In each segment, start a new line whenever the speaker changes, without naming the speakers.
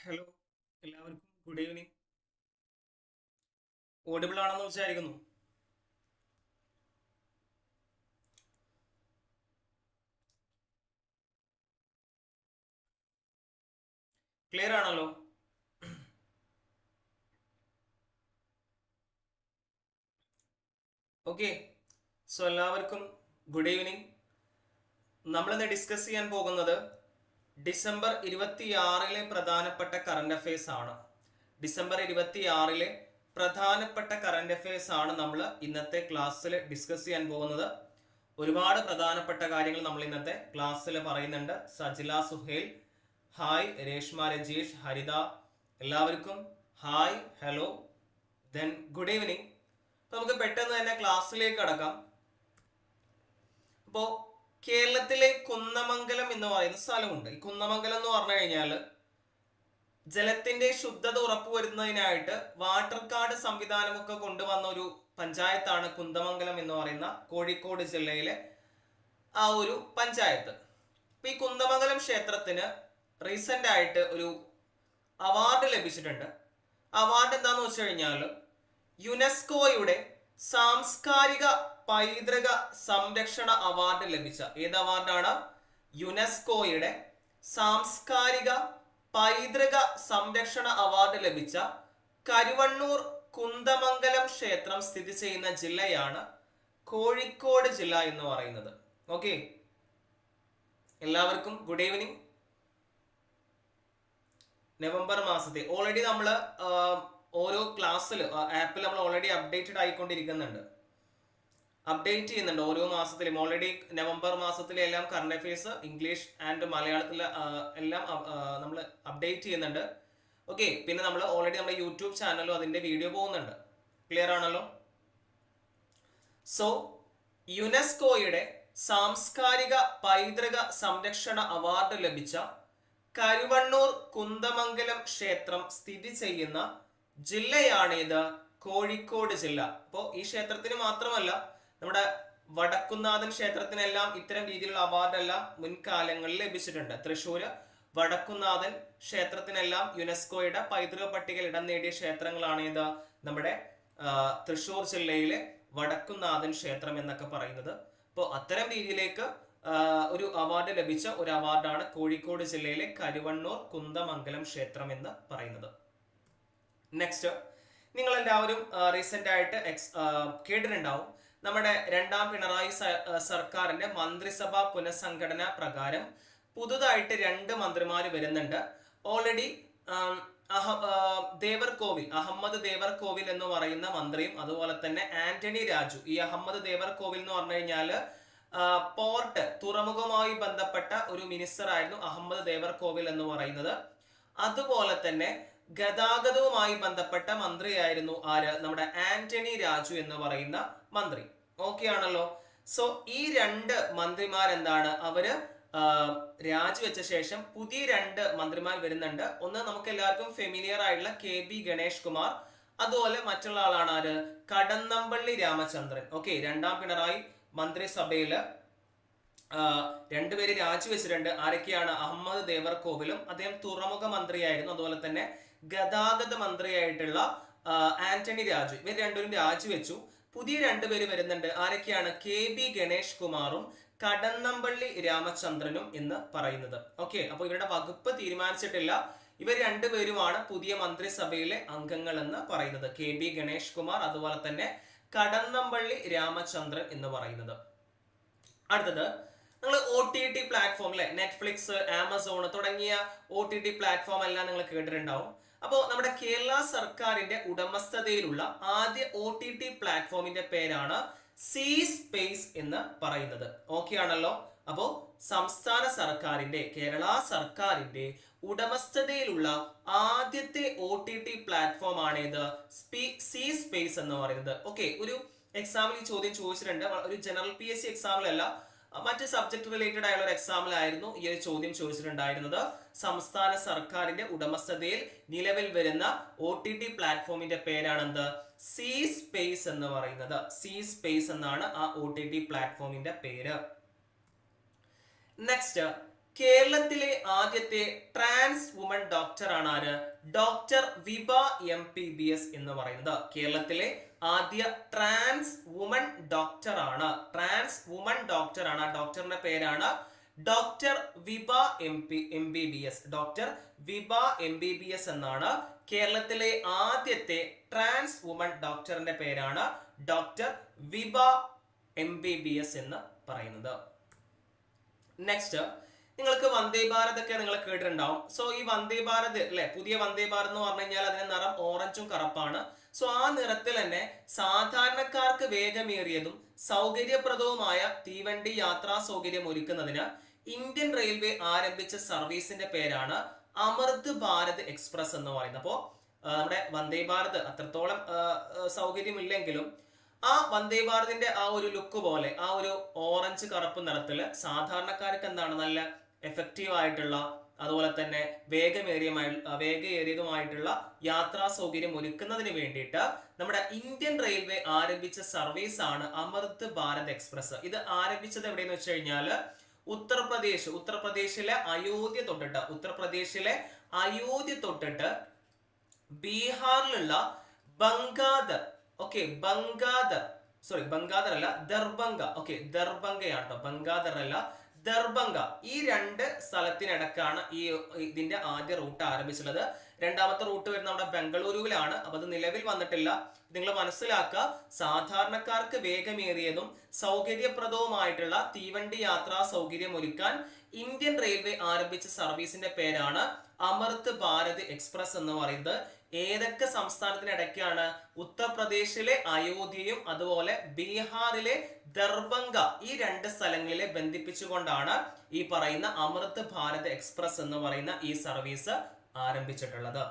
Hello എല്ലാവർക്കും good evening audible ആണെന്ന് വിചാരിക്കുന്നു. ക്ലിയർ ആണല്ലോ? ഓക്കെ സോ എല്ലാവർക്കും ഗുഡ് ഈവനിങ് നമ്മളിന്ന് ഡിസ്കസ് ചെയ്യാൻ പോകുന്നത് ഡിസംബർ ഇരുപത്തിയാറിലെ പ്രധാനപ്പെട്ട കറണ്ട് അഫയേഴ്സ് ആണ്. ഡിസംബർ ഇരുപത്തിയാറിലെ പ്രധാനപ്പെട്ട കറണ്ട് അഫയേഴ്സ് ആണ് നമ്മൾ ഇന്നത്തെ ക്ലാസ്സിൽ ഡിസ്കസ് ചെയ്യാൻ പോകുന്നത്. ഒരുപാട് പ്രധാനപ്പെട്ട കാര്യങ്ങൾ നമ്മൾ ഇന്നത്തെ ക്ലാസ്സിൽ പറയുന്നുണ്ട്. സജില സുഹേൽ ഹായ് രേഷ്മ രജീഷ് ഹരിത എല്ലാവർക്കും hi hello then good evening നമുക്ക് പെട്ടെന്ന് തന്നെ ക്ലാസ്സിലേക്ക് കടക്കാം. അപ്പോ കേരളത്തിലെ കുന്നമംഗലം എന്ന് പറയുന്ന സ്ഥലമുണ്ട്. ഈ കുന്നമംഗലം എന്ന് പറഞ്ഞു കഴിഞ്ഞാൽ ജലത്തിന്റെ ശുദ്ധത ഉറപ്പുവരുന്നതിനായിട്ട് വാട്ടർ കാർഡ് സംവിധാനമൊക്കെ കൊണ്ടുവന്ന ഒരു പഞ്ചായത്താണ് കുന്തമംഗലം എന്ന് പറയുന്ന കോഴിക്കോട് ജില്ലയിലെ ആ ഒരു പഞ്ചായത്ത്. ഈ കുന്തമംഗലം ക്ഷേത്രത്തിന് റീസെന്റ് ആയിട്ട് ഒരു അവാർഡ് ലഭിച്ചിട്ടുണ്ട്. അവാർഡ് എന്താന്ന് വെച്ച് കഴിഞ്ഞാൽ യുനെസ്കോയുടെ സാംസ്കാരിക പൈതൃക സംരക്ഷണ അവാർഡ് ലഭിച്ച ഏത് അവാർഡാണ്? യുനെസ്കോയുടെ സാംസ്കാരിക പൈതൃക സംരക്ഷണ അവാർഡ് ലഭിച്ച കരുവണ്ണൂർ കുന്ദമംഗലം ക്ഷേത്രം സ്ഥിതി ചെയ്യുന്ന ജില്ലയാണ് കോഴിക്കോട് ജില്ല എന്ന് പറയുന്നത്. ഓക്കെ? എല്ലാവർക്കും ഗുഡ് ഈവനിങ് നവംബർ മാസത്തെ ഓൾറെഡി നമ്മൾ ഓരോ ക്ലാസ്സിൽ ആപ്പിൽ നമ്മൾ ഓൾറെഡി അപ്ഡേറ്റഡ് ആയിക്കൊണ്ടിരിക്കുന്നുണ്ട്. അപ്ഡേറ്റ് ചെയ്യുന്നുണ്ട് ഓരോ മാസത്തിലും. ഓൾറെഡി നവംബർ മാസത്തിലെ എല്ലാം കറണ്ട് അഫയേഴ്സ് ഇംഗ്ലീഷ് ആൻഡ് മലയാളത്തിൽ എല്ലാം നമ്മൾ അപ്ഡേറ്റ് ചെയ്യുന്നുണ്ട്. ഓക്കെ പിന്നെ നമ്മൾ ഓൾറെഡി നമ്മുടെ യൂട്യൂബ് ചാനലും അതിന്റെ വീഡിയോ പോകുന്നുണ്ട്. ക്ലിയർ ആണല്ലോ? സോ യുനെസ്കോയുടെ സാംസ്കാരിക പൈതൃക സംരക്ഷണ അവാർഡ് ലഭിച്ച കരുവണ്ണൂർ കുന്ദമംഗലം ക്ഷേത്രം സ്ഥിതി ചെയ്യുന്ന ജില്ലയാണിത്. കോഴിക്കോട് ജില്ല. അപ്പോൾ ഈ ക്ഷേത്രത്തിന് മാത്രമല്ല നമ്മുടെ വടക്കുന്നാഥൻ ക്ഷേത്രത്തിനെല്ലാം ഇത്തരം രീതിയിലുള്ള അവാർഡെല്ലാം മുൻകാലങ്ങളിൽ ലഭിച്ചിട്ടുണ്ട്. തൃശ്ശൂർ വടക്കുന്നാഥൻ ക്ഷേത്രത്തിനെല്ലാം യുനെസ്കോയുടെ പൈതൃക പട്ടികയിൽ ഇടം നേടിയ ക്ഷേത്രങ്ങളാണ് ഇത്. നമ്മുടെ തൃശ്ശൂർ ജില്ലയിലെ വടക്കുന്നാഥൻ ക്ഷേത്രം എന്നൊക്കെ പറയുന്നത്. അപ്പോൾ അത്തരം രീതിയിലേക്ക് ഒരു അവാർഡ് ലഭിച്ച ഒരു അവാർഡാണ് കോഴിക്കോട് ജില്ലയിലെ കരുവണ്ണൂർ കുന്തമംഗലം ക്ഷേത്രം എന്ന് പറയുന്നത്. നെക്സ്റ്റ് നിങ്ങൾ എല്ലാവരും റീസെന്റ് ആയിട്ട് എക്സ് കേട്ടിട്ടുണ്ടാവും. നമ്മുടെ രണ്ടാം പിണറായി സർക്കാരിന്റെ മന്ത്രിസഭാ പുനഃസംഘടന പ്രകാരം പുതുതായിട്ട് രണ്ട് മന്ത്രിമാർ വരുന്നുണ്ട്. ഓൾറെഡി ദേവർ കോവിൽ അഹമ്മദ് ദേവർ കോവിൽ എന്ന് പറയുന്ന മന്ത്രിയും അതുപോലെ തന്നെ ആന്റണി രാജു. ഈ അഹമ്മദ് ദേവർ കോവിൽ എന്ന് പറഞ്ഞു കഴിഞ്ഞാൽ പോർട്ട് തുറമുഖവുമായി ബന്ധപ്പെട്ട ഒരു മിനിസ്റ്റർ ആയിരുന്നു അഹമ്മദ് ദേവർ കോവിൽ എന്ന് പറയുന്നത്. അതുപോലെ തന്നെ ഗതാഗതവുമായി ബന്ധപ്പെട്ട മന്ത്രിയായിരുന്നു ആര്? നമ്മുടെ ആന്റണി രാജു എന്ന് പറയുന്ന മന്ത്രി. ഓക്കെ ആണല്ലോ. സോ ഈ രണ്ട് മന്ത്രിമാർ എന്താണ് അവർ രാജിവെച്ച ശേഷം പുതിയ രണ്ട് മന്ത്രിമാർ വരുന്നുണ്ട്. ഒന്ന് നമുക്ക് എല്ലാവർക്കും ഫെമിലിയർ ആയിട്ടുള്ള കെ ബി ഗണേഷ് കുമാർ അതുപോലെ മറ്റുള്ള ആളാണ് ആര്? കടന്നമ്പള്ളി രാമചന്ദ്രൻ. ഓക്കെ രണ്ടാം പിണറായി മന്ത്രിസഭയിൽ രണ്ടുപേര് രാജിവെച്ചിട്ടുണ്ട് ആരൊക്കെയാണ്? അഹമ്മദ് ദേവർ ദേവർകോവിലും അദ്ദേഹം തുറമുഖ മന്ത്രിയായിരുന്നു. അതുപോലെ തന്നെ ഗതാഗത മന്ത്രിയായിട്ടുള്ള ആന്റണി രാജു. ഇവർ രണ്ടുപേരും രാജിവെച്ചു. പുതിയ രണ്ടുപേര് വരുന്നുണ്ട്. ആരൊക്കെയാണ്? കെ ബി ഗണേഷ് കുമാറും കടന്നമ്പള്ളി രാമചന്ദ്രനും എന്ന് പറയുന്നത്. ഓക്കെ അപ്പൊ ഇവരുടെ വകുപ്പ് തീരുമാനിച്ചിട്ടില്ല. ഇവർ രണ്ടുപേരുമാണ് പുതിയ മന്ത്രിസഭയിലെ അംഗങ്ങൾ എന്ന് പറയുന്നത്. കെ ബി ഗണേഷ് കുമാർ അതുപോലെ തന്നെ കടന്നമ്പള്ളി രാമചന്ദ്രൻ എന്ന് പറയുന്നത്. അടുത്തത് നിങ്ങൾ ഒ ടി ടി പ്ലാറ്റ്ഫോം അല്ലെ നെറ്റ്ഫ്ലിക്സ് ആമസോൺ തുടങ്ങിയ ഒ ടി ടി പ്ലാറ്റ്ഫോം എല്ലാം നിങ്ങൾ കേട്ടിട്ടുണ്ടാവും. അപ്പോൾ നമ്മുടെ കേരള സർക്കാരിന്റെ ഉടമസ്ഥതയിലുള്ള ആദ്യ ഒ ടി ടി പ്ലാറ്റ്ഫോമിന്റെ പേരാണ് സി സ്പേസ് എന്ന് പറയുന്നത്. ഓക്കെ ആണല്ലോ? അപ്പോ സംസ്ഥാന സർക്കാരിന്റെ കേരള സർക്കാരിന്റെ ഉടമസ്ഥതയിലുള്ള ആദ്യത്തെ ഒ ടി ടി പ്ലാറ്റ്ഫോം ആണ് ഇത് സി സ്പേസ് എന്ന് പറയുന്നത്. ഓക്കെ ഒരു എക്സാമ്പിൾ ഈ ചോദ്യം ചോദിച്ചിട്ടുണ്ട്. ഒരു ജനറൽ പി എസ് സി എക്സാമിലല്ല മറ്റ് സബ്ജക്ട് റിലേറ്റഡ് ആയുള്ള ഒരു എക്സാമിലായിരുന്നു ഈ ഒരു ചോദ്യം ചോദിച്ചിട്ടുണ്ടായിരുന്നത്. സംസ്ഥാന സർക്കാരിന്റെ ഉടമസ്ഥതയിൽ നിലവിൽ വരുന്ന ഒ ടി ടി പ്ലാറ്റ്ഫോമിന്റെ പേരാണെന്ത്? സി സ്പേസ് എന്ന് പറയുന്നത്. സി സ്പേസ് എന്നാണ് ആ ഒ ടി ടി പ്ലാറ്റ്ഫോമിന്റെ പേര്. നെക്സ്റ്റ് കേരളത്തിലെ ആദ്യത്തെ ട്രാൻസ് വുമൺ ആണ് ആര്? Doctor Viba M P B S എന്ന് പറയുന്നത്. കേരളത്തിലെ ആദ്യ ട്രാൻസ് വുമൺ ആണ്. ട്രാൻസ് വുമൺ ഡോക്ടർ ആണ്. ഡോക്ടറിന്റെ പേരാണ് doctor Viba M P M B B S. Doctor Viba M B B S എന്നാണ് കേരളത്തിലെ ആദ്യത്തെ ട്രാൻസ് വുമൺ ഡോക്ടറിന്റെ പേരാണ് doctor Viba M B B S എന്ന് പറയുന്നത്. നെക്സ്റ്റ് നിങ്ങൾക്ക് വന്ദേ ഭാരത് ഒക്കെ നിങ്ങൾ കേട്ടിട്ടുണ്ടാവും. സോ ഈ വന്ദേ ഭാരത് അല്ലെ പുതിയ വന്ദേ ഭാരത് എന്ന് പറഞ്ഞു കഴിഞ്ഞാൽ അതിന്റെ നിറം ഓറഞ്ചും കറുപ്പാണ്. സോ ആ നിറത്തിൽ തന്നെ സാധാരണക്കാർക്ക് വേഗമേറിയതും സൗകര്യപ്രദവുമായ തീവണ്ടി യാത്രാ സൗകര്യം ഒരുക്കുന്നതിന് ഇന്ത്യൻ റെയിൽവേ ആരംഭിച്ച സർവീസിന്റെ പേരാണ് അമൃത് ഭാരത് എക്സ്പ്രസ് എന്ന് പറയുന്നത്. അപ്പോ നമ്മുടെ വന്ദേ ഭാരത് അത്രത്തോളം സൗകര്യമില്ലെങ്കിലും ആ വന്ദേ ഭാരതിന്റെ ആ ഒരു ലുക്ക് പോലെ ആ ഒരു ഓറഞ്ച് കറുപ്പ് നിറത്തിൽ സാധാരണക്കാർക്ക് എന്താണ് നല്ല എഫക്റ്റീവ് ആയിട്ടുള്ള അതുപോലെ തന്നെ വേഗമേറിയമായി വേഗമേറിയതുമായിട്ടുള്ള യാത്രാ സൗകര്യം ഒരുക്കുന്നതിന് വേണ്ടിയിട്ട് നമ്മുടെ ഇന്ത്യൻ റെയിൽവേ ആരംഭിച്ച സർവീസ് ആണ് അമൃത് ഭാരത് എക്സ്പ്രസ്. ഇത് ആരംഭിച്ചത് എവിടെയെന്ന് വെച്ച് കഴിഞ്ഞാൽ ഉത്തർപ്രദേശ് ഉത്തർപ്രദേശിലെ അയോധ്യ തൊട്ടിട്ട് ഉത്തർപ്രദേശിലെ അയോധ്യ തൊട്ടിട്ട് ബീഹാറിലുള്ള ബംഗാദർ ഓക്കെ ബംഗാദർ സോറി ബംഗാദർ അല്ല ദർബംഗ ഓക്കെ ദർബംഗയാണ് കേട്ടോ ബംഗാദർ അല്ല ദർബംഗ ഈ രണ്ട് സ്ഥലത്തിനിടക്കാണ് ഈ ഇതിന്റെ ആദ്യ റൂട്ട് ആരംഭിച്ചിട്ടുള്ളത്. രണ്ടാമത്തെ റൂട്ട് വരുന്ന നമ്മുടെ ബംഗളൂരുവിലാണ്. അപ്പൊ അത് നിലവിൽ വന്നിട്ടില്ല. നിങ്ങൾ മനസ്സിലാക്കുക സാധാരണക്കാർക്ക് വേഗമേറിയതും സൗകര്യപ്രദവുമായിട്ടുള്ള തീവണ്ടി യാത്രാ സൗകര്യം ഒരുക്കാൻ ഇന്ത്യൻ റെയിൽവേ ആരംഭിച്ച സർവീസിന്റെ പേരാണ് അമൃത് ഭാരത് എക്സ്പ്രസ് എന്ന് പറയുന്നത്. ഏതൊക്കെ സംസ്ഥാനത്തിനിടയ്ക്കാണ് ഉത്തർപ്രദേശിലെ അയോധ്യയും അതുപോലെ ബീഹാറിലെ ദർബംഗ ഈ രണ്ട് സ്ഥലങ്ങളിലെ ബന്ധിപ്പിച്ചുകൊണ്ടാണ് ഈ പറയുന്ന അമൃത് ഭാരത് എക്സ്പ്രസ് എന്ന് പറയുന്ന ഈ സർവീസ് ആരംഭിച്ചിട്ടുള്ളത്.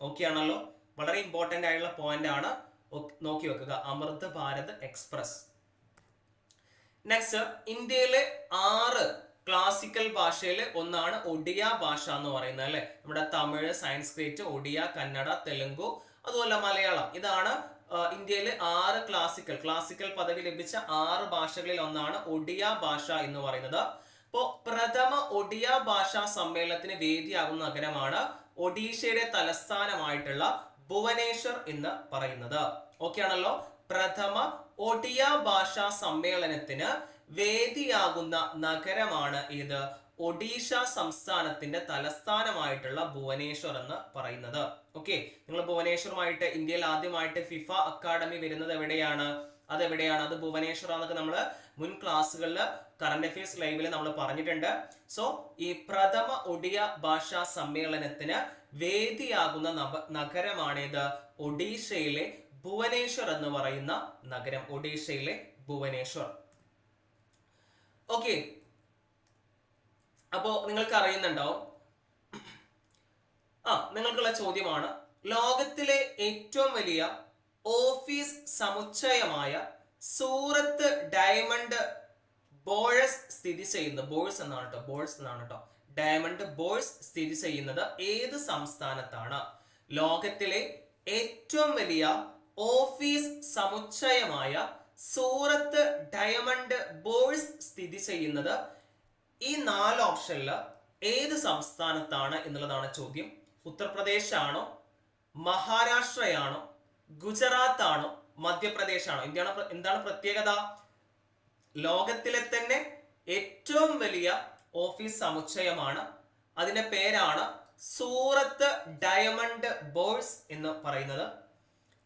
ഓക്കെ ആണല്ലോ? വളരെ ഇമ്പോർട്ടന്റ് ആയിട്ടുള്ള പോയിന്റ് ആണ്. നോക്കി വെക്കുക. അമൃത് ഭാരത് എക്സ്പ്രസ്. നെക്സ്റ്റ് ഇന്ത്യയിലെ ആറ് ക്ലാസിക്കൽ ഭാഷയിൽ ഒന്നാണ് ഒഡിയ ഭാഷ എന്ന് പറയുന്നത് അല്ലെ? നമ്മുടെ തമിഴ് സയൻസ്ക്രിറ്റ് ഒഡിയ കന്നഡ തെലുങ്കു അതുപോലെ മലയാളം. ഇതാണ് ഇന്ത്യയിൽ ആറ് ക്ലാസിക്കൽ ക്ലാസിക്കൽ പദവി ലഭിച്ച ആറ് ഭാഷകളിൽ ഒന്നാണ് ഒഡിയ ഭാഷ എന്ന് പറയുന്നത്. അപ്പോ പ്രഥമ ഒഡിയ ഭാഷാ സമ്മേളനത്തിന് വേദിയാകുന്ന നഗരമാണ് ഒഡീഷയുടെ തലസ്ഥാനമായിട്ടുള്ള ഭുവനേശ്വർ എന്ന് പറയുന്നത്. ഓക്കെ ആണല്ലോ? പ്രഥമ ഒഡിയ ഭാഷാ സമ്മേളനത്തിന് വേദിയാകുന്ന നഗരമാണ് ഇത് ഒഡീഷ സംസ്ഥാനത്തിന്റെ തലസ്ഥാനമായിട്ടുള്ള ഭുവനേശ്വർ എന്ന് പറയുന്നത്. ഓക്കെ നിങ്ങൾ ഭുവനേശ്വറുമായിട്ട് ഇന്ത്യയിൽ ആദ്യമായിട്ട് ഫിഫ അക്കാദമി വരുന്നത് എവിടെയാണ്? അത് എവിടെയാണ് അത് ഭുവനേശ്വർ എന്നൊക്കെ നമ്മൾ മുൻ ക്ലാസ്സുകളിൽ കറണ്ട് അഫയേഴ്സ് ലൈവിൽ നമ്മൾ പറഞ്ഞിട്ടുണ്ട്. സോ ഈ പ്രഥമ ഒഡിയ ഭാഷാ സമ്മേളനത്തിന് വേദിയാകുന്ന നഗരമാണേത്. ഒഡീഷയിലെ ഭുവനേശ്വർ എന്ന് പറയുന്ന നഗരം. ഒഡീഷയിലെ ഭുവനേശ്വർ. ഓക്കെ. അപ്പോ നിങ്ങൾക്ക് അറിയുന്നുണ്ടാവും ആ നിങ്ങൾക്കുള്ള ചോദ്യമാണ്. ലോകത്തിലെ ഏറ്റവും വലിയ ഓഫീസ് സമുച്ചയമായ സൂറത്ത് ഡയമണ്ട് ബോഴ്സ് സ്ഥിതി ചെയ്യുന്നത് ബോഴ്സ് എന്നാണ് കേട്ടോ ബോഴ്സ് എന്നാണ് കേട്ടോ ഡയമണ്ട് ബോയ്സ് സ്ഥിതി ചെയ്യുന്നത് ഏത് സംസ്ഥാനത്താണ്? ലോകത്തിലെ ഏറ്റവും വലിയ ഓഫീസ് സമുച്ചയമായ സൂറത്ത് ഡയമണ്ട് ബോയ്സ് സ്ഥിതി ചെയ്യുന്നത് ഈ നാല് ഓപ്ഷനിൽ ഏത് സംസ്ഥാനത്താണ് എന്നുള്ളതാണ് ചോദ്യം. ഉത്തർപ്രദേശ് ആണോ മഹാരാഷ്ട്രയാണോ ഗുജറാത്ത് ആണോ മധ്യപ്രദേശ് ആണോ എന്താണ് എന്താണ് പ്രത്യേകത? ലോകത്തിലെ തന്നെ ഏറ്റവും വലിയ ഓഫീസ് സമുച്ചയമാണ്. അതിന്റെ പേരാണ് സൂറത്ത് ഡയമണ്ട് ബോഴ്സ് എന്ന് പറയുന്നത്.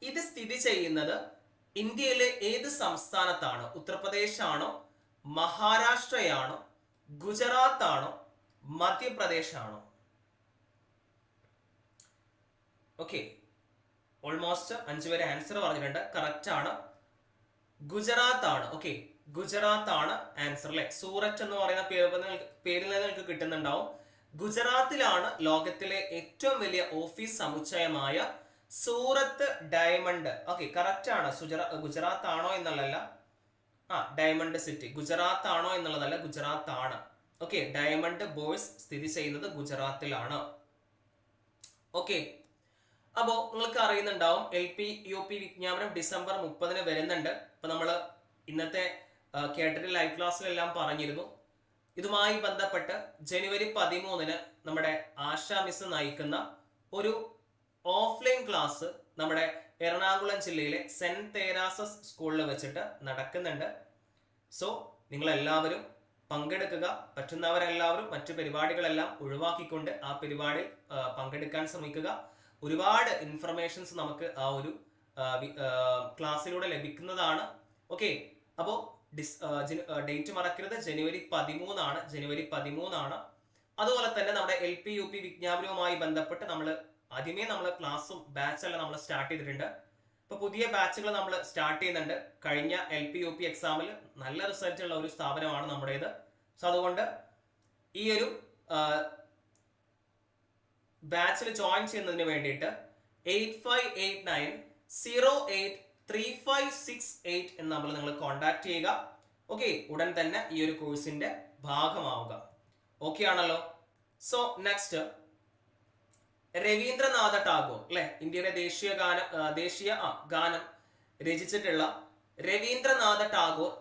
ഇത് സ്ഥിതി ചെയ്യുന്നത് ഇന്ത്യയിലെ ഏത് സംസ്ഥാനത്താണ്? ഉത്തർപ്രദേശ് ആണോ മഹാരാഷ്ട്രയാണോ ഗുജറാത്ത് ആണോ മധ്യപ്രദേശ് ആണോ ഓക്കെ ഓൾമോസ്റ്റ് അഞ്ചുപേരെ ആൻസർ പറഞ്ഞിട്ടുണ്ട്. കറക്റ്റ് ആണ്. ഗുജറാത്ത് ആണ് ഓക്കെ ഗുജറാത്ത് ആണ് ആൻസർ അല്ലെ സൂററ്റ് എന്ന് പറയുന്ന പേര് പേരിൽ നിന്ന് നിങ്ങൾക്ക് കിട്ടുന്നുണ്ടാവും. ഗുജറാത്തിലാണ് ലോകത്തിലെ ഏറ്റവും വലിയ ഓഫീസ് സമുച്ചയമായ സൂറത്ത് ഡയമണ്ട്. ഓക്കെ കറക്റ്റ് ആണ്. ഗുജറാത്ത് ആണോ എന്നുള്ളതല്ല. ആ ഡയമണ്ട് സിറ്റി. ഗുജറാത്ത് ആണോ എന്നുള്ളതല്ല ഗുജറാത്ത് ആണ് ഓക്കെ ഡയമണ്ട് ബോയ്സ് സ്ഥിതി ചെയ്യുന്നത് ഗുജറാത്തിലാണ്. ഓക്കെ അപ്പോൾ നിങ്ങൾക്ക് അറിയുന്നുണ്ടാവും എൽ പി യു പി വിജ്ഞാപനം ഡിസംബർ മുപ്പതിന് വരുന്നുണ്ട്. അപ്പൊ നമ്മൾ ഇന്നത്തെ കേട്ടറ്റ് ലൈവ് ക്ലാസ്സിലെല്ലാം പറഞ്ഞിരുന്നു. ഇതുമായി ബന്ധപ്പെട്ട് ജനുവരി പതിമൂന്നിന് നമ്മുടെ ആശാ മിസ് നയിക്കുന്ന ഒരു ഓഫ്ലൈൻ ക്ലാസ് നമ്മുടെ എറണാകുളം ജില്ലയിലെ സെന്റ് തേരാസസ് സ്കൂളിൽ വെച്ചിട്ട് നടക്കുന്നുണ്ട്. സോ നിങ്ങൾ എല്ലാവരും പങ്കെടുക്കുക പറ്റുന്നവരെല്ലാവരും മറ്റു പരിപാടികളെല്ലാം ഒഴിവാക്കിക്കൊണ്ട് ആ പരിപാടിയിൽ ആ, പങ്കെടുക്കാൻ ശ്രമിക്കുക. ഒരുപാട് ഇൻഫർമേഷൻസ് നമുക്ക് ആ ഒരു ക്ലാസ്സിലൂടെ ലഭിക്കുന്നതാണ്. ഓക്കെ അപ്പോൾ ഡിസ് ഡേറ്റ് മറക്കരുത്. ജനുവരി പതിമൂന്നാണ്. ജനുവരി പതിമൂന്നാണ്. അതുപോലെ തന്നെ നമ്മുടെ എൽ പി യു പി വിജ്ഞാപനവുമായി ബന്ധപ്പെട്ട് നമ്മൾ ആദ്യമേ നമ്മൾ ക്ലാസ്സും ബാച്ചെല്ലാം നമ്മൾ സ്റ്റാർട്ട് ചെയ്തിട്ടുണ്ട്. ഇപ്പൊ പുതിയ ബാച്ചുകൾ നമ്മൾ സ്റ്റാർട്ട് ചെയ്യുന്നുണ്ട്. കഴിഞ്ഞ എൽ പി യു പി എക്സാമിൽ നല്ല റിസൾട്ട് ഉള്ള ഒരു സ്ഥാപനമാണ് നമ്മുടേത്. സോ അതുകൊണ്ട് ഈ ഒരു ബാച്ചിൽ ജോയിൻ ചെയ്യുന്നതിന് വേണ്ടിയിട്ട് eight five eight nine zero eight three five six eight എന്ന് നമ്മൾ നിങ്ങൾ കോൺടാക്ട് ചെയ്യുക. ഓക്കെ ഉടൻ തന്നെ ഈ ഒരു കോഴ്സിന്റെ ഭാഗമാവുക. ഓക്കെ ആണല്ലോ? സോ നെക്സ്റ്റ് രവീന്ദ്രനാഥ ടാഗോർ അല്ലെ? ഇന്ത്യയുടെ ദേശീയ ഗാന ദേശീയ ഗാനം രചിച്ചിട്ടുള്ള രവീന്ദ്രനാഥ ടാഗോർ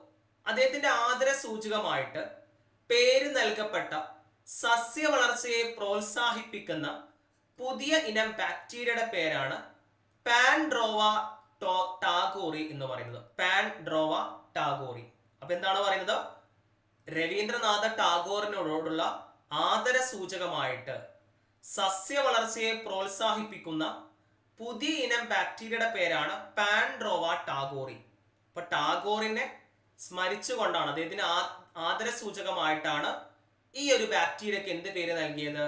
അദ്ദേഹത്തിന്റെ ആദര സൂചകമായിട്ട് പേര് നൽകപ്പെട്ട സസ്യ വളർച്ചയെ പ്രോത്സാഹിപ്പിക്കുന്ന പുതിയ ഇനം ബാക്ടീരിയയുടെ പേരാണ് പാൻഡ്രോവ ടാഗോറി എന്ന് പറയുന്നത്. പാൻ ഡ്രോവ ടാഗോറി. അപ്പൊ എന്താണ് പറയുന്നത്? രവീന്ദ്രനാഥ ടാഗോറിനോടുള്ള ആദര സൂചകമായിട്ട് സസ്യ വളർച്ചയെ പ്രോത്സാഹിപ്പിക്കുന്ന പുതിയ ഇനം ബാക്ടീരിയയുടെ പേരാണ് പാൻ ഡ്രോവ ടാഗോറി. അപ്പൊ ടാഗോറിനെ സ്മരിച്ചുകൊണ്ടാണ് അദ്ദേഹത്തിന് ആദര സൂചകമായിട്ടാണ് ഈ ഒരു ബാക്ടീരിയക്ക് എന്ത് പേര് നൽകിയത്?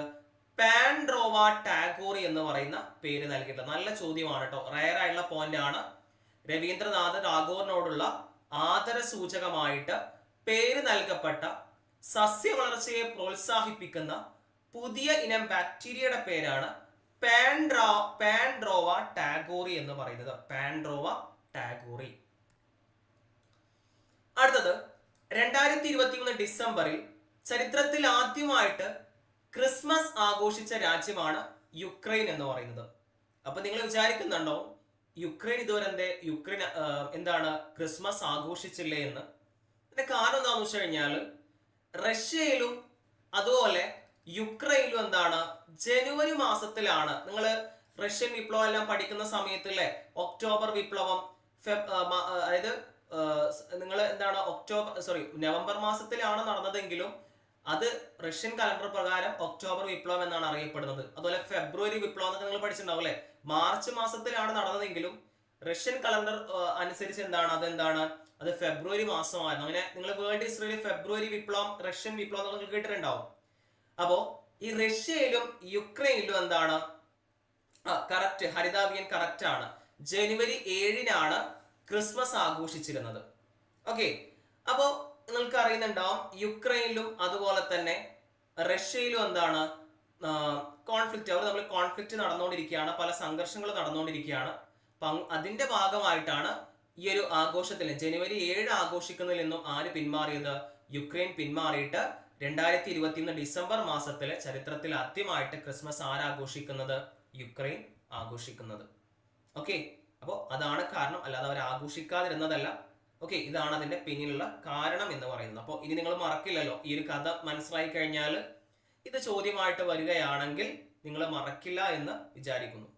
പാൻഡ്രോവ ടാഗോറി എന്ന് പറയുന്ന പേര് നൽകിയിട്ടുള്ളത് നല്ല ചോദ്യമാണ് കേട്ടോ. റയർ ആയിട്ടുള്ള പോയിന്റ് ആണ്. രവീന്ദ്രനാഥ ടാഗോറിനോടുള്ള ആദര സൂചകമായിട്ട് പേര് നൽകപ്പെട്ട സസ്യ വളർച്ചയെ പ്രോത്സാഹിപ്പിക്കുന്ന പുതിയ ഇനം ബാക്ടീരിയയുടെ പേരാണ് പാൻഡ്രോ പാൻഡ്രോവ ടാഗോറി എന്ന് പറയുന്നത്. പാൻഡ്രോവ ടാഗോറി അടുത്തത് രണ്ടായിരത്തി ഇരുപത്തി മൂന്ന് ഡിസംബറിൽ ചരിത്രത്തിൽ ആദ്യമായിട്ട് ക്രിസ്മസ് ആഘോഷിച്ച രാജ്യമാണ് യുക്രൈൻ എന്ന് പറയുന്നത്. അപ്പൊ നിങ്ങൾ വിചാരിക്കുന്നുണ്ടോ യുക്രൈൻ ഇതുവരെ എന്തേ യുക്രൈൻ എന്താണ് ക്രിസ്മസ് ആഘോഷിച്ചില്ലേ എന്ന്? അതിന്റെ കാരണം എന്താണെന്ന് വെച്ച് കഴിഞ്ഞാൽ റഷ്യയിലും അതുപോലെ യുക്രൈനിലും എന്താണ് ജനുവരി മാസത്തിലാണ് നിങ്ങൾ റഷ്യൻ വിപ്ലവം എല്ലാം പഠിക്കുന്ന സമയത്തില്ലേ ഒക്ടോബർ വിപ്ലവം അതായത് നിങ്ങൾ എന്താണ് ഒക്ടോബർ സോറി നവംബർ മാസത്തിലാണ് നടന്നതെങ്കിലും അത് റഷ്യൻ കലണ്ടർ പ്രകാരം ഒക്ടോബർ വിപ്ലവം എന്നാണ് അറിയപ്പെടുന്നത്. അതുപോലെ ഫെബ്രുവരി വിപ്ലവം നിങ്ങൾ പഠിച്ചിട്ടുണ്ടാവും അല്ലെ? മാർച്ച് മാസത്തിലാണ് നടന്നതെങ്കിലും റഷ്യൻ കലണ്ടർ അനുസരിച്ച് എന്താണ്? അതെന്താണ്? അത് ഫെബ്രുവരി മാസമായിരുന്നു. അങ്ങനെ നിങ്ങൾ വേൾഡ് ഹിസ്റ്ററിയിൽ ഫെബ്രുവരി വിപ്ലവം റഷ്യൻ വിപ്ലവം നിങ്ങൾ കേട്ടിട്ടുണ്ടാവും. അപ്പോ ഈ റഷ്യയിലും യുക്രൈനിലും എന്താണ്? കറക്റ്റ് ഹരിതാബിയൻ കറക്റ്റ് ആണ്. ജനുവരി ഏഴിനാണ് ക്രിസ്മസ് ആഘോഷിച്ചിരുന്നത്. ഓക്കെ അപ്പോ നിങ്ങൾക്ക് അറിയുന്നുണ്ടാവും യുക്രൈനിലും അതുപോലെ തന്നെ റഷ്യയിലും എന്താണ് കോൺഫ്ലിക്റ്റ് അവർ തമ്മിൽ കോൺഫ്ലിക്റ്റ് നടന്നുകൊണ്ടിരിക്കുകയാണ് പല സംഘർഷങ്ങൾ നടന്നുകൊണ്ടിരിക്കുകയാണ്. അപ്പം അതിന്റെ ഭാഗമായിട്ടാണ് ഈ ഒരു ആഘോഷത്തിൽ ജനുവരി ഏഴ് ആഘോഷിക്കുന്നതിൽ നിന്നും ആര് പിന്മാറിയത്? യുക്രൈൻ പിന്മാറിയിട്ട് രണ്ടായിരത്തി ഇരുപത്തിയൊന്ന് ഡിസംബർ മാസത്തിലെ ചരിത്രത്തിൽ ആദ്യമായിട്ട് ക്രിസ്മസ് ആരാഘോഷിക്കുന്നത്? യുക്രൈൻ ആഘോഷിക്കുന്നത്. ഓക്കെ? അപ്പോൾ അതാണ് കാരണം. അല്ലാതെ അവർ ആഘോഷിക്കാതിരുന്നതല്ല ഓക്കെ ഇതാണ് അതിന്റെ പിന്നിലുള്ള കാരണം എന്ന് പറയുന്നത്. അപ്പോൾ ഇനി നിങ്ങൾ മറക്കില്ലല്ലോ. ഈ ഒരു കഥ മനസ്സിലായി കഴിഞ്ഞാൽ ഇത് ചോദ്യമായിട്ട് വരികയാണെങ്കിൽ നിങ്ങൾ മറക്കില്ല എന്ന് വിചാരിക്കുന്നു.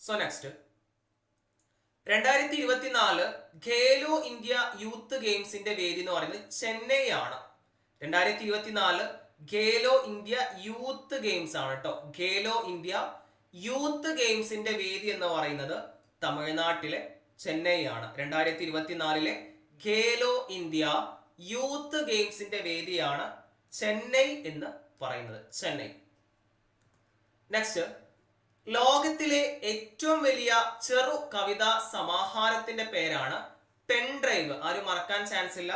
സോ നെക്സ്റ്റ് രണ്ടായിരത്തി ഇരുപത്തിനാല് ഖേലോ ഇന്ത്യ യൂത്ത് ഗെയിംസിന്റെ വേദി എന്ന് പറയുന്നത് ചെന്നൈ ആണ് രണ്ടായിരത്തി ഇരുപത്തിനാല് ഖേലോ ഇന്ത്യ യൂത്ത് ഗെയിംസ് ആണ് കേട്ടോ. ഖേലോ ഇന്ത്യ യൂത്ത് ഗെയിംസിന്റെ വേദി എന്ന് പറയുന്നത് തമിഴ്നാട്ടിലെ ചെന്നൈ ആണ് രണ്ടായിരത്തി ഇരുപത്തിനാലിലെ ഖേലോ ഇന്ത്യ യൂത്ത് ഗെയിംസിന്റെ വേദിയാണ് ചെന്നൈ എന്ന് പറയുന്നത്. ചെന്നൈ. നെക്സ്റ്റ് ലോകത്തിലെ ഏറ്റവും വലിയ ചെറു കവിതാ സമാഹാരത്തിന്റെ പേരാണ് പെൻ ഡ്രൈവ് ആരും മറക്കാൻ ചാൻസ് ഇല്ല.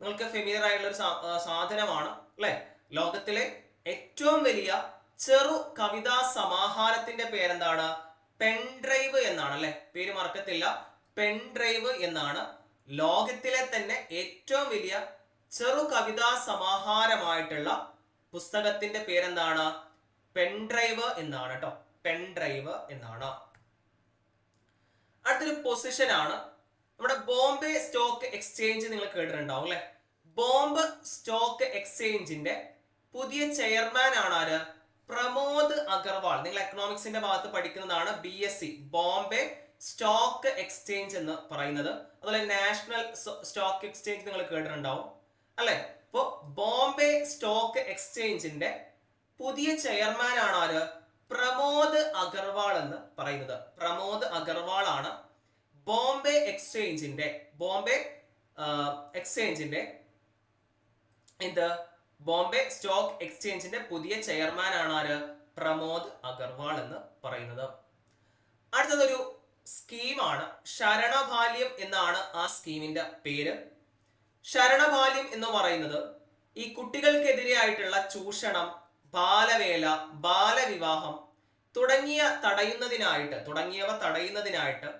നിങ്ങൾക്ക് ഫെമിലിയർ ആയിട്ടുള്ള ഒരു സാധനമാണ് അല്ലെ? ലോകത്തിലെ ഏറ്റവും വലിയ ചെറു കവിതാ സമാഹാരത്തിന്റെ പേരെന്താണ്? പെൻ ഡ്രൈവ് എന്നാണ് അല്ലെ? പേര് മറക്കത്തില്ല. പെൻ ഡ്രൈവ് എന്നാണ് ലോകത്തിലെ തന്നെ ഏറ്റവും വലിയ ചെറു കവിതാ സമാഹാരമായിട്ടുള്ള പുസ്തകത്തിന്റെ പേരെന്താണ്? പെൻ ഡ്രൈവ് എന്നാണ് കേട്ടോ പെൻ ഡ്രൈവ് എന്നാണ്. അടുത്തൊരു പൊസിഷൻ ആണ്. നമ്മുടെ ബോംബെ സ്റ്റോക്ക് എക്സ്ചേഞ്ച് നിങ്ങൾ കേട്ടിട്ടുണ്ടാവും അല്ലെ? ബോംബ് സ്റ്റോക്ക് എക്സ്ചേഞ്ചിന്റെ പുതിയ ചെയർമാൻ ആണ് ആര്? പ്രമോദ് അഗർവാൾ. നിങ്ങൾ എക്കണോമിക്സിന്റെ ഭാഗത്ത് പഠിക്കുന്നതാണ് B S C Bombay stock exchange എന്ന് പറയുന്നത്. അതുപോലെ നാഷണൽ സ്റ്റോക്ക് എക്സ്ചേഞ്ച് നിങ്ങൾ കേട്ടിട്ടുണ്ടാവും. അല്ലെ? അപ്പോ ബോംബെ സ്റ്റോക്ക് എക്സ്ചേഞ്ചിന്റെ പുതിയ ചെയർമാൻ ആണ് ആര്? പ്രമോദ് അഗർവാൾ എന്ന് പറയുന്നത്. പ്രമോദ് അഗർവാൾ ആണ് ബോംബെ എക്സ്ചേഞ്ചിന്റെ ബോംബെ എക്സ്ചേഞ്ചിന്റെ എന്ത്? ബോംബെ സ്റ്റോക്ക് എക്സ്ചേഞ്ചിന്റെ പുതിയ ചെയർമാൻ ആണ് ആര്? പ്രമോദ് അഗർവാൾ എന്ന് പറയുന്നത്. അടുത്തതൊരു സ്കീമാണ്. ശരണബാല്യം എന്നാണ് ആ സ്കീമിന്റെ പേര്. ശരണബാല്യം എന്ന് പറയുന്നത് ഈ കുട്ടികൾക്കെതിരെയായിട്ടുള്ള ചൂഷണം ബാലവേല ബാലവിവാഹം തുടങ്ങിയ തടയുന്നതിനായിട്ട് തുടങ്ങിയവ തടയുന്നതിനായിട്ട്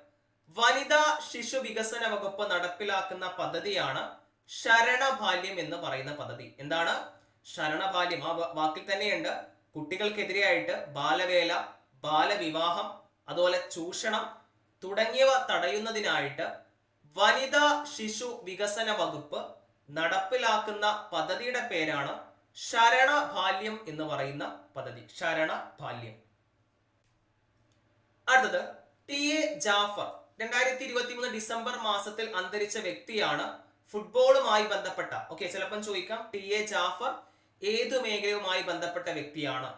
വനിതാ ശിശു വികസന വകുപ്പ് നടപ്പിലാക്കുന്ന പദ്ധതിയാണ് ശരണബാല്യം എന്ന് പറയുന്ന പദ്ധതി. എന്താണ്? ശരണബാല്യം. ആ വാക്കിൽ തന്നെയുണ്ട്. കുട്ടികൾക്കെതിരെയായിട്ട് ബാലവേല ബാലവിവാഹം അതുപോലെ ചൂഷണം തുടങ്ങിയവ തടയുന്നതിനായിട്ട് വനിതാ ശിശു വികസന വകുപ്പ് നടപ്പിലാക്കുന്ന പദ്ധതിയുടെ പേരാണ് ശരണ ബാല്യം എന്ന് പറയുന്ന പദ്ധതി. ശരണ ബാല്യം. അടുത്തത് ടി എ ജാഫർ രണ്ടായിരത്തി ഇരുപത്തി മൂന്ന് ഡിസംബർ മാസത്തിൽ അന്തരിച്ച വ്യക്തിയാണ് ഫുട്ബോളുമായി ബന്ധപ്പെട്ട ഓക്കെ ചിലപ്പം ചോദിക്കാം. ടി എ ജാഫർ ഏതു മേഖലയുമായി ബന്ധപ്പെട്ട വ്യക്തിയാണ്?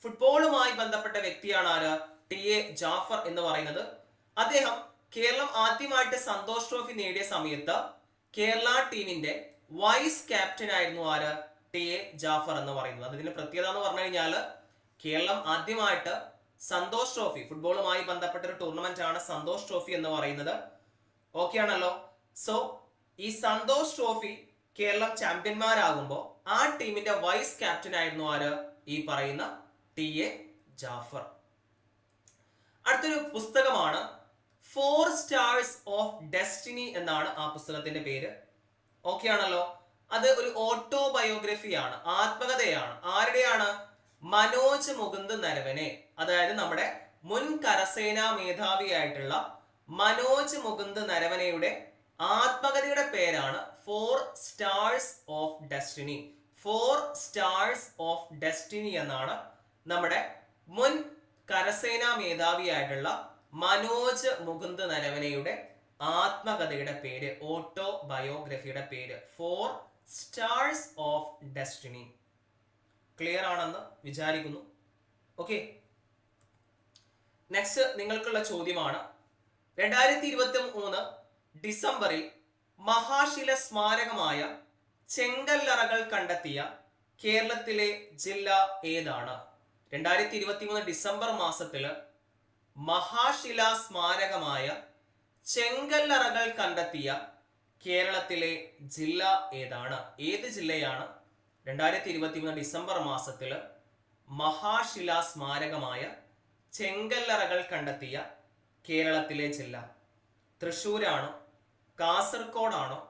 ഫുട്ബോളുമായി ബന്ധപ്പെട്ട വ്യക്തിയാണ് ആര്? ടി എ ജാഫർ എന്ന് പറയുന്നത് അദ്ദേഹം കേരളം ആദ്യമായിട്ട് സന്തോഷ് ട്രോഫി നേടിയ സമയത്ത് കേരള ടീമിന്റെ വൈസ് ക്യാപ്റ്റൻ ആയിരുന്നു ആര്? ടി. എ. ജാഫർ എന്ന് പറയുന്നത്. അതിന്റെ പ്രത്യേകത എന്ന് പറഞ്ഞു കഴിഞ്ഞാൽ കേരളം ആദ്യമായിട്ട് സന്തോഷ് ട്രോഫി ഫുട്ബോളുമായി ബന്ധപ്പെട്ട ഒരു ടൂർണമെന്റ് ആണ് സന്തോഷ് ട്രോഫി എന്ന് പറയുന്നത്. ഓക്കെ ആണല്ലോ? സോ ഈ സന്തോഷ് ട്രോഫി കേരളം ചാമ്പ്യന്മാരാകുമ്പോൾ ആ ടീമിന്റെ വൈസ് ക്യാപ്റ്റൻ ആയിരുന്നു ആര്? ഈ പറയുന്ന ടി. എ. ജാഫർ. അടുത്തൊരു പുസ്തകമാണ് ഫോർ സ്റ്റാർസ് ഓഫ് ഡെസ്റ്റിനി എന്നാണ് ആ പുസ്തകത്തിന്റെ പേര്. ഓക്കെ ആണല്ലോ? അത് ഒരു ഓട്ടോബയോഗ്രഫിയാണ് ആത്മകഥയാണ്. ആരുടെയാണ്? മനോജ് മുകുന്ദ് നരവനെ. അതായത് നമ്മുടെ മുൻ കരസേനാ മേധാവിയായിട്ടുള്ള മനോജ് മുകുന്ദ് നരവനയുടെ ആത്മകഥയുടെ പേരാണ് four stars of destiny four stars of destiny എന്നാണ് നമ്മുടെ മുൻ കരസേനാ മേധാവിയായിട്ടുള്ള മനോജ് മുകുന്ദ് നരവനയുടെ ആത്മകഥയുടെ പേര് ഓട്ടോ ബയോഗ്രഫിയുടെ പേര് four stars of destiny clear ആണെന്ന് വിചാരിക്കുന്നു. ഓക്കെ നെക്സ്റ്റ് നിങ്ങൾക്കുള്ള ചോദ്യമാണ്. രണ്ടായിരത്തി ഇരുപത്തി മൂന്ന് ഡിസംബറിൽ മഹാശില സ്മാരകമായ ചെങ്കല്ലറകൾ കണ്ടെത്തിയ കേരളത്തിലെ ജില്ല ഏതാണ്? രണ്ടായിരത്തി ഇരുപത്തി മൂന്ന് ഡിസംബർ മാസത്തിൽ മഹാശില സ്മാരകമായ ചെങ്കല്ലറകൾ കണ്ടെത്തിയ കേരളത്തിലെ ജില്ല ഏതാണ്? ഏത് ജില്ലയാണ്? രണ്ടായിരത്തി ഇരുപത്തി മൂന്ന് ഡിസംബർ മാസത്തിൽ മഹാശിലാ സ്മാരകമായ ചെങ്കല്ലറകൾ കണ്ടെത്തിയ കേരളത്തിലെ ജില്ല തൃശ്ശൂരാണോ? കാസർഗോഡാണോ?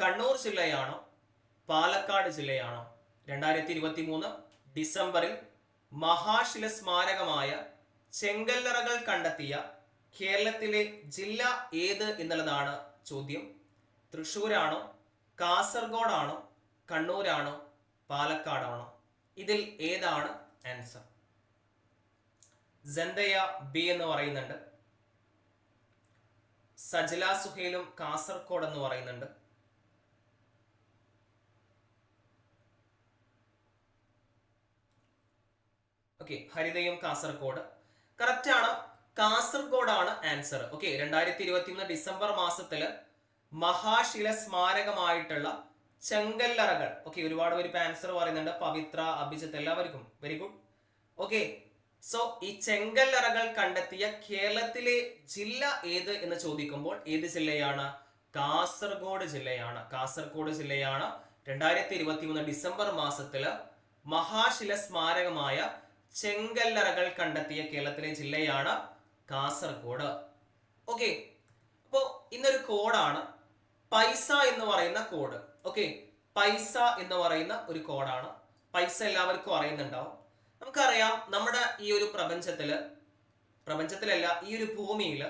കണ്ണൂർ ജില്ലയാണോ? പാലക്കാട് ജില്ലയാണോ? രണ്ടായിരത്തി ഇരുപത്തി മൂന്ന് ഡിസംബറിൽ മഹാശില സ്മാരകമായ ചെങ്കല്ലറകൾ കണ്ടെത്തിയ കേരളത്തിലെ ജില്ല ഏത് എന്നുള്ളതാണ് ചോദ്യം. തൃശ്ശൂരാണോ കാസർഗോഡാണോ കണ്ണൂരാണോ പാലക്കാടാണോ? ഇതിൽ ഏതാണ് ആൻസർ ജന്തയ ബി എന്ന് പറയുന്നുണ്ട്. സജല സുഹേലും കാസർഗോഡ് എന്ന് പറയുന്നുണ്ട്. ഓക്കെ ഹരിതയും കാസർഗോഡ്. കറക്റ്റ് ആണ്. കാസർഗോഡാണ് ആൻസർ ഓക്കെ രണ്ടായിരത്തി ഇരുപത്തി മൂന്ന് ഡിസംബർ മാസത്തിൽ മഹാശില സ്മാരകമായിട്ടുള്ള ചെങ്കല്ലറകൾ. ഓക്കെ ഒരുപാട് പേര് ഇപ്പൊ ആൻസർ പറയുന്നുണ്ട്. പവിത്ര അഭിജിത്ത് എല്ലാവർക്കും. വെരി ഗുഡ് ഓക്കെ സോ ഈ ചെങ്കല്ലറകൾ കണ്ടെത്തിയ കേരളത്തിലെ ജില്ല ഏത് എന്ന് ചോദിക്കുമ്പോൾ ഏത് ജില്ലയാണ്? കാസർഗോഡ് ജില്ലയാണ്. കാസർഗോഡ് ജില്ലയാണ് രണ്ടായിരത്തി ഇരുപത്തി മൂന്ന് ഡിസംബർ മാസത്തിൽ മഹാശില സ്മാരകമായ ചെങ്കല്ലറകൾ കണ്ടെത്തിയ കേരളത്തിലെ ജില്ലയാണ് കാസർഗോഡ്. ഓക്കെ അപ്പോ ഇന്നൊരു കോഡാണ്. പൈസ എന്ന് പറയുന്ന കോഡ്. ഓക്കെ പൈസ എന്ന് പറയുന്ന ഒരു കോഡാണ്. പൈസ എല്ലാവർക്കും അറിയുന്നുണ്ടാവും. നമുക്കറിയാം നമ്മുടെ ഈ ഒരു പ്രപഞ്ചത്തിൽ പ്രപഞ്ചത്തിലല്ല ഈ ഒരു ഭൂമിയിൽ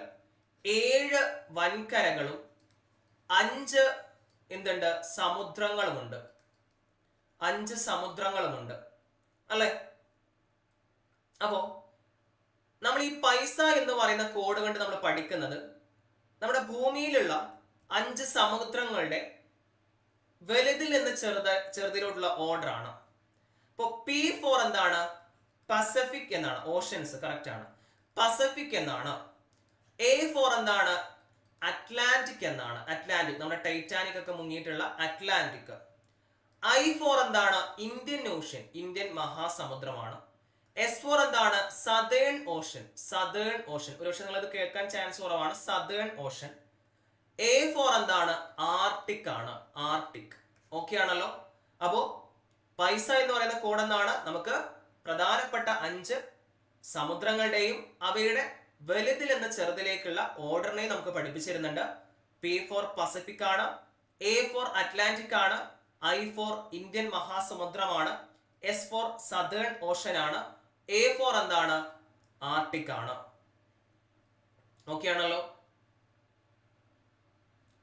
ഏഴ് വൻകരകളും അഞ്ച് എന്തുണ്ട്? സമുദ്രങ്ങളുമുണ്ട്. അഞ്ച് സമുദ്രങ്ങളുമുണ്ട്. അല്ലെ? അപ്പോ നമ്മൾ ഈ പൈസ എന്ന് പറയുന്ന കോഡ് കൊണ്ട് നമ്മൾ പഠിക്കുന്നത് നമ്മുടെ ഭൂമിയിലുള്ള അഞ്ച് സമുദ്രങ്ങളുടെ വലുതിൽ നിന്ന് ചെറുത ചെറുതിലോട്ടുള്ള ഓർഡർ ആണ്. അപ്പോൾ പി ഫോർ എന്താണ്? പസഫിക് എന്നാണ്. ഓഷൻസ് കറക്റ്റ് ആണ്. പസഫിക് എന്നാണ്. എ ഫോർ എന്താണ്? അറ്റ്ലാന്റിക് എന്നാണ്. അറ്റ്ലാന്റിക് നമ്മുടെ ടൈറ്റാനിക് ഒക്കെ മുങ്ങിയിട്ടുള്ള അറ്റ്ലാന്റിക് ഐ ഫോർ എന്താണ്? ഇന്ത്യൻ ഓഷ്യൻ ഇന്ത്യൻ മഹാസമുദ്രമാണ്. എസ് ഫോർ എന്താണ്? സതേൺ ഓഷൻ സതേൺ ഓഷൻ ഒരുപക്ഷെ നിങ്ങളത് കേൾക്കാൻ ചാൻസ് കുറവാണ്. സതേൺ ഓഷൻ എ ഫോർ എന്താണ്? ആർട്ടിക് ആണ്. ആർട്ടിക് ഓക്കെ ആണല്ലോ? അപ്പോ പൈസ എന്ന് പറയുന്ന കോഡ് എന്താണ്? നമുക്ക് പ്രധാനപ്പെട്ട അഞ്ച് സമുദ്രങ്ങളുടെയും അവയുടെ വലുതിൽ നിന്ന് ചെറുതിലേക്കുള്ള ഓർഡറിനെ നമുക്ക് പഠിപ്പിച്ചിരുന്നുണ്ട്. പി ഫോർ പസഫിക് ആണ്. എ ഫോർ അറ്റ്ലാന്റിക് ആണ്. ഐ ഫോർ ഇന്ത്യൻ മഹാസമുദ്രമാണ്. എസ് ഫോർ സതേൺ ഓഷൻ ആണ്. എ ഫോർ എന്താണ്? ആർട്ടിക് ആണ് ഓക്കെ ആണല്ലോ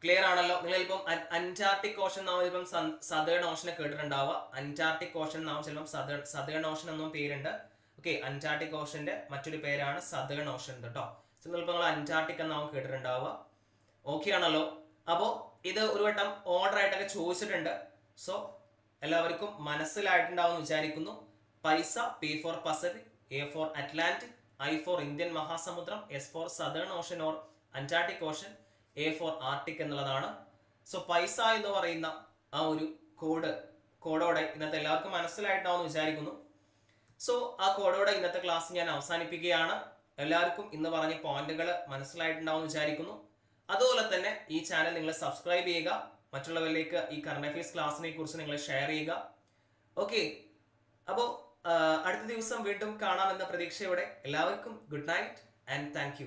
ക്ലിയർ ആണല്ലോ? നിങ്ങൾ ഇപ്പം അന്റാർട്ടിക് ഓഷൻ നാം ഇപ്പം സതേൺ ഓഷനെ കേട്ടിട്ടുണ്ടാവുക. അന്റാർട്ടിക് ഓഷൻ നാം ചിലപ്പം സതേൺ സതേൺ ഓഷൻ എന്നും പേരുണ്ട്. ഓക്കെ അന്റാർട്ടിക് ഓഷന്റെ മറ്റൊരു പേരാണ് സതേൺ ഓഷൻ കേട്ടോ ചിലപ്പോൾ നിങ്ങൾ അന്റാർട്ടിക് എന്നാവും കേട്ടിട്ടുണ്ടാവുക. ഓക്കെ ആണല്ലോ? അപ്പോൾ ഇത് ഒരു വട്ടം ഓർഡർ ആയിട്ടൊക്കെ ചോദിച്ചിട്ടുണ്ട്. സോ എല്ലാവർക്കും മനസ്സിലായിട്ടുണ്ടാവും എന്ന് വിചാരിക്കുന്നു. Paisa P for Pacific A for Atlantic I for Indian Mahasamudram S for southern ocean or Antarctic ocean A for Arctic എന്നുള്ളതാണ്. സോ പൈസ എന്ന് പറയുന്ന ആ ഒരു കോഡ് കോഡോടെ ഇന്നത്തെ എല്ലാവർക്കും മനസ്സിലായിട്ടാവും വിചാരിക്കുന്നു. സോ ആ കോഡോടെ ഇന്നത്തെ ക്ലാസ് ഞാൻ അവസാനിപ്പിക്കുകയാണ്. എല്ലാവർക്കും ഇന്ന് പറഞ്ഞ പോയിന്റുകൾ മനസ്സിലായിട്ടുണ്ടാവും വിചാരിക്കുന്നു. അതുപോലെ തന്നെ ഈ ചാനൽ നിങ്ങൾ സബ്സ്ക്രൈബ് ചെയ്യുക. മറ്റുള്ളവരിലേക്ക് ഈ കറണ്ട് അഫയേഴ്സ് ക്ലാസ്സിനെ കുറിച്ച് നിങ്ങൾ ഷെയർ ചെയ്യുക. ഓക്കെ അപ്പോൾ അടുത്ത ദിവസം വീണ്ടും കാണാമെന്ന പ്രതീക്ഷയോടെ എല്ലാവർക്കും ഗുഡ് നൈറ്റ് ആൻഡ് താങ്ക്